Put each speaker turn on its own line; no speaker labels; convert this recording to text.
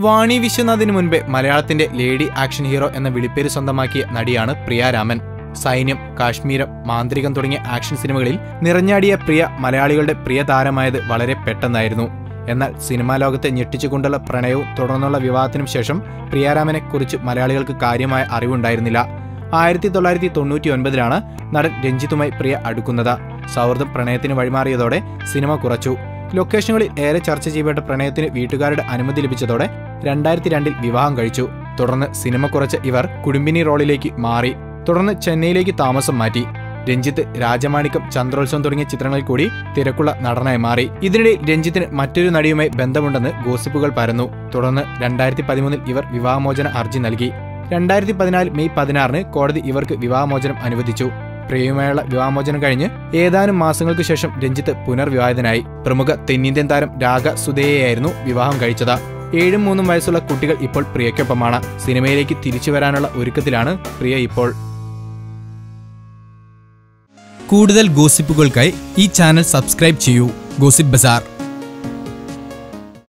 വാണി വിശ്വനാഥിന് മുൻപേ മലയാളത്തിന്റെ lady action hero എന്ന വിളിപ്പേര് സ്വന്തമാക്കിയ നടിയാണ് പ്രിയ രാമൻ. സൈന്യം കാശ്മീരം മാന്ത്രികം തുടങ്ങിയ ആക്ഷൻ സിനിമകളിൽ നിറഞ്ഞാടിയ പ്രിയ മലയാളികളുടെ പ്രിയ താരമായത് വളരെ പെട്ടെന്നായിരുന്നു. എന്നാൽ സിനിമാ ലോകത്തെ ഞെട്ടിച്ചുകൊണ്ടുള്ള പ്രണയവും തുടർന്നുള്ള വിവാഹത്തിനും ശേഷം പ്രിയാരാമനെ കുറിച്ച് മലയാളികൾക്ക് കാര്യമായ അറിവുണ്ടായിരുന്നില്ല. ആയിരത്തി തൊള്ളായിരത്തി തൊണ്ണൂറ്റി ഒൻപതിലാണ് നടൻ രഞ്ജിത്തുമായി പ്രിയ അടുക്കുന്നത്. സൗഹൃദം പ്രണയത്തിന് വഴിമാറിയതോടെ സിനിമ കുറച്ചു. ലൊക്കേഷനുകളിൽ ഏറെ ചർച്ച ചെയ്യപ്പെട്ട പ്രണയത്തിന് വീട്ടുകാരുടെ അനുമതി ലഭിച്ചതോടെ രണ്ടായിരത്തി രണ്ടിൽ വിവാഹം കഴിച്ചു. തുടർന്ന് സിനിമ കുറച്ച ഇവർ കുടുംബിനി റോളിലേക്ക് മാറി. തുടർന്ന് ചെന്നൈയിലേക്ക് താമസം മാറ്റി. രഞ്ജിത്ത് രാജമാണിക്കം ചന്ദ്രോത്സവം തുടങ്ങിയ ചിത്രങ്ങളിൽ കൂടി തിരക്കുള്ള നടനായി മാറി. ഇതിനിടെ രഞ്ജിത്തിന് മറ്റൊരു നടിയുമായി ബന്ധമുണ്ടെന്ന് ഗോസിപ്പുകൾ പരന്നു. തുടർന്ന് രണ്ടായിരത്തി പതിമൂന്നിൽ ഇവർ വിവാഹമോചന ഹർജി നൽകി. രണ്ടായിരത്തി പതിനാല് മെയ് പതിനാറിന് കോടതി ഇവർക്ക് വിവാഹമോചനം അനുവദിച്ചു. പ്രിയയുമായുള്ള വിവാഹമോചനം കഴിഞ്ഞ് ഏതാനും മാസങ്ങൾക്ക് ശേഷം രഞ്ജിത്ത് പുനർവിവാഹിതനായി. പ്രമുഖ തെന്നിന്ത്യൻ താരം രാഗ സുധയെയായിരുന്നു വിവാഹം കഴിച്ചത്. ഏഴും മൂന്നും വയസ്സുള്ള കുട്ടികൾ ഇപ്പോൾ പ്രിയയ്ക്കൊപ്പമാണ്. സിനിമയിലേക്ക് തിരിച്ചു വരാനുള്ള ഒരുക്കത്തിലാണ് പ്രിയ ഇപ്പോൾ. കൂടുതൽ ഗോസിപ്പുകൾക്കായി ഈ ചാനൽ സബ്സ്ക്രൈബ് ചെയ്യൂ. ഗോസിപ്പ് ബസാർ.